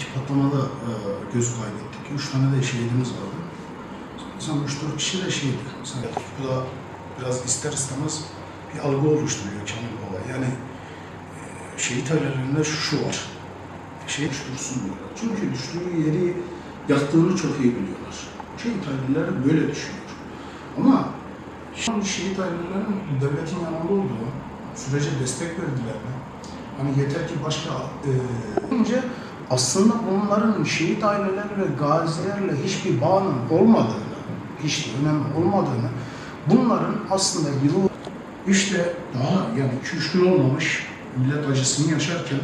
iki patlamada e, göz kaybettik. Üç tane de şehidimiz vardı. Mesela üç dört kişi de şeydi. Mesela bu da biraz ister istemez bir algı oluşturuyor Kamil Baba. Yani e, şehit ailelerinde şu var. Şehit düştürsün diyorlar. Çünkü düştüğü yeri yattığını çok iyi biliyorlar. Şehit aileleri böyle düşünüyor. Ama şimdi şehit ailelerin devletin yanında olduğu sürece destek verdiler mi? Hani yeter ki başka e, önce aslında bunların şehit aileleri ve gazilerle hiçbir bağının olmadığını, hiç önemli olmadığını, bunların aslında yılı işte daha yani 2-3 gün olmamış millet acısını yaşarken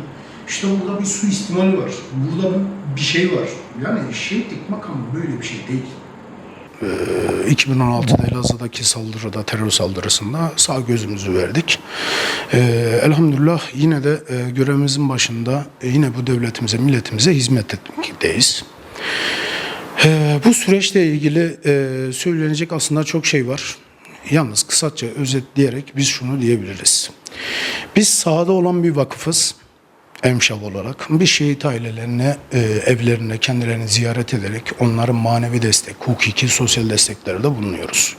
işte burada bir suistimal var. Burada bir şey var. Yani şehitlik makamı böyle bir şey değil. 2016'da Elazığ'daki saldırıda, terör saldırısında sağ gözümüzü verdik. Ee, elhamdülillah yine de e, görevimizin başında e, yine bu devletimize, milletimize hizmet etmekteyiz. Ee, bu süreçle ilgili e, söylenecek aslında çok şey var. Yalnız kısaca özetleyerek biz şunu diyebiliriz. Biz sahada olan bir vakıfız. Emşav olarak bir şehit ailelerine, e, evlerine, kendilerini ziyaret ederek onların manevi destek, hukuki, sosyal desteklerde bulunuyoruz.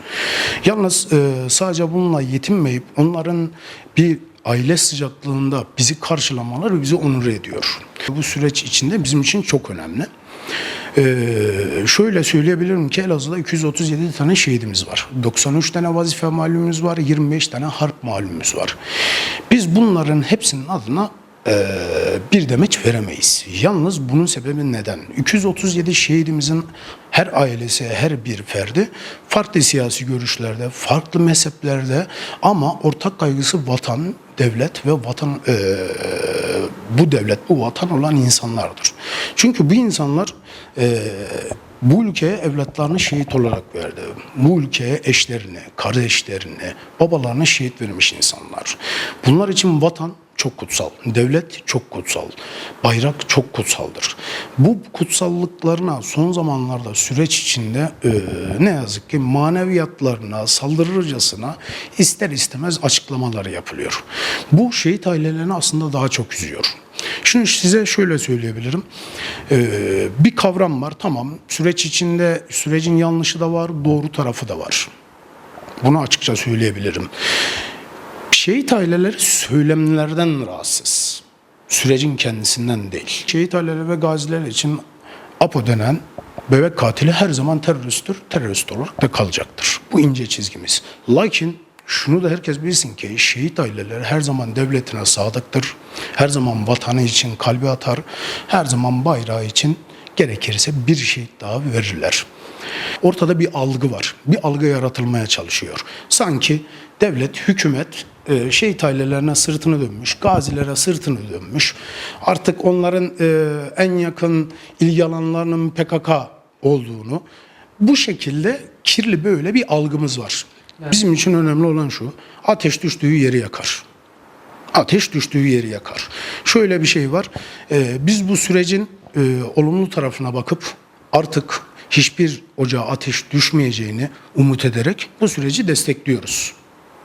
Yalnız e, sadece bununla yetinmeyip onların bir aile sıcaklığında bizi karşılamaları bizi onur ediyor. Bu süreç içinde bizim için çok önemli. Ee, şöyle söyleyebilirim ki Elazığ'da 237 tane şehidimiz var. 93 tane vazife malumumuz var, 25 tane harp malumumuz var. Biz bunların hepsinin adına bir demeç veremeyiz. Yalnız bunun sebebi neden? 237 şehidimizin her ailesi, her bir ferdi farklı siyasi görüşlerde, farklı mezheplerde ama ortak kaygısı vatan, devlet ve vatan e, bu devlet, bu vatan olan insanlardır. Çünkü bu insanlar e, bu ülkeye evlatlarını şehit olarak verdi. Bu ülkeye eşlerini, kardeşlerini, babalarını şehit vermiş insanlar. Bunlar için vatan çok kutsal, devlet çok kutsal, bayrak çok kutsaldır. Bu kutsallıklarına son zamanlarda süreç içinde e, ne yazık ki maneviyatlarına saldırırcasına ister istemez açıklamaları yapılıyor. Bu şehit ailelerini aslında daha çok üzüyor. Şimdi size şöyle söyleyebilirim. Ee, bir kavram var tamam süreç içinde sürecin yanlışı da var doğru tarafı da var. Bunu açıkça söyleyebilirim. Şehit aileleri söylemlerden rahatsız. Sürecin kendisinden değil. Şehit aileleri ve gaziler için APO denen bebek katili her zaman teröristtir. Terörist olarak da kalacaktır. Bu ince çizgimiz. Lakin şunu da herkes bilsin ki şehit aileleri her zaman devletine sadıktır. Her zaman vatanı için kalbi atar. Her zaman bayrağı için gerekirse bir şehit daha verirler. Ortada bir algı var. Bir algı yaratılmaya çalışıyor. Sanki devlet, hükümet e, şehit ailelerine sırtını dönmüş, gazilere sırtını dönmüş. Artık onların e, en yakın ilgi alanlarının PKK olduğunu bu şekilde kirli böyle bir algımız var. Bizim için önemli olan şu, ateş düştüğü yeri yakar. Ateş düştüğü yeri yakar. Şöyle bir şey var, e, biz bu sürecin e, olumlu tarafına bakıp artık hiçbir ocağa ateş düşmeyeceğini umut ederek bu süreci destekliyoruz.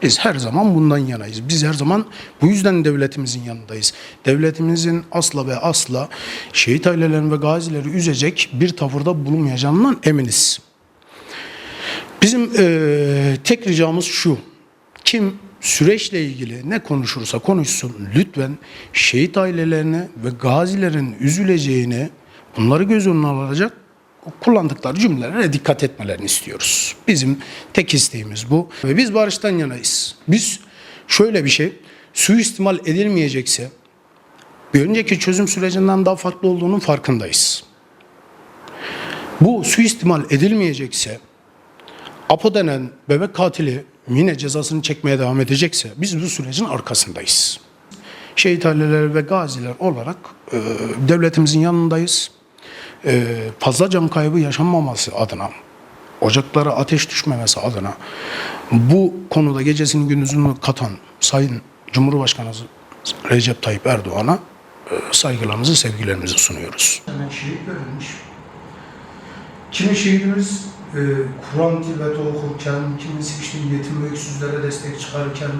Biz her zaman bundan yanayız. Biz her zaman bu yüzden devletimizin yanındayız. Devletimizin asla ve asla şehit ailelerini ve gazileri üzecek bir tavırda bulunmayacağından eminiz. Bizim eee, tek ricamız şu. Kim süreçle ilgili ne konuşursa konuşsun lütfen şehit ailelerine ve gazilerin üzüleceğini bunları göz önüne alacak kullandıkları cümlelere dikkat etmelerini istiyoruz. Bizim tek isteğimiz bu ve biz barıştan yanayız. Biz şöyle bir şey suistimal edilmeyecekse bir önceki çözüm sürecinden daha farklı olduğunun farkındayız. Bu suistimal edilmeyecekse APO denen bebek katili yine cezasını çekmeye devam edecekse biz bu sürecin arkasındayız. Şehit aileleri ve gaziler olarak e, devletimizin yanındayız. E, fazla can kaybı yaşanmaması adına, ocaklara ateş düşmemesi adına bu konuda gecesini gündüzünü katan Sayın Cumhurbaşkanımız Recep Tayyip Erdoğan'a e, saygılarımızı, sevgilerimizi sunuyoruz. Şehit verilmiş. Kimi şehidimiz e, Kur'an tilbeti okurken, kimisi işte yetim ve öksüzlere destek çıkarken,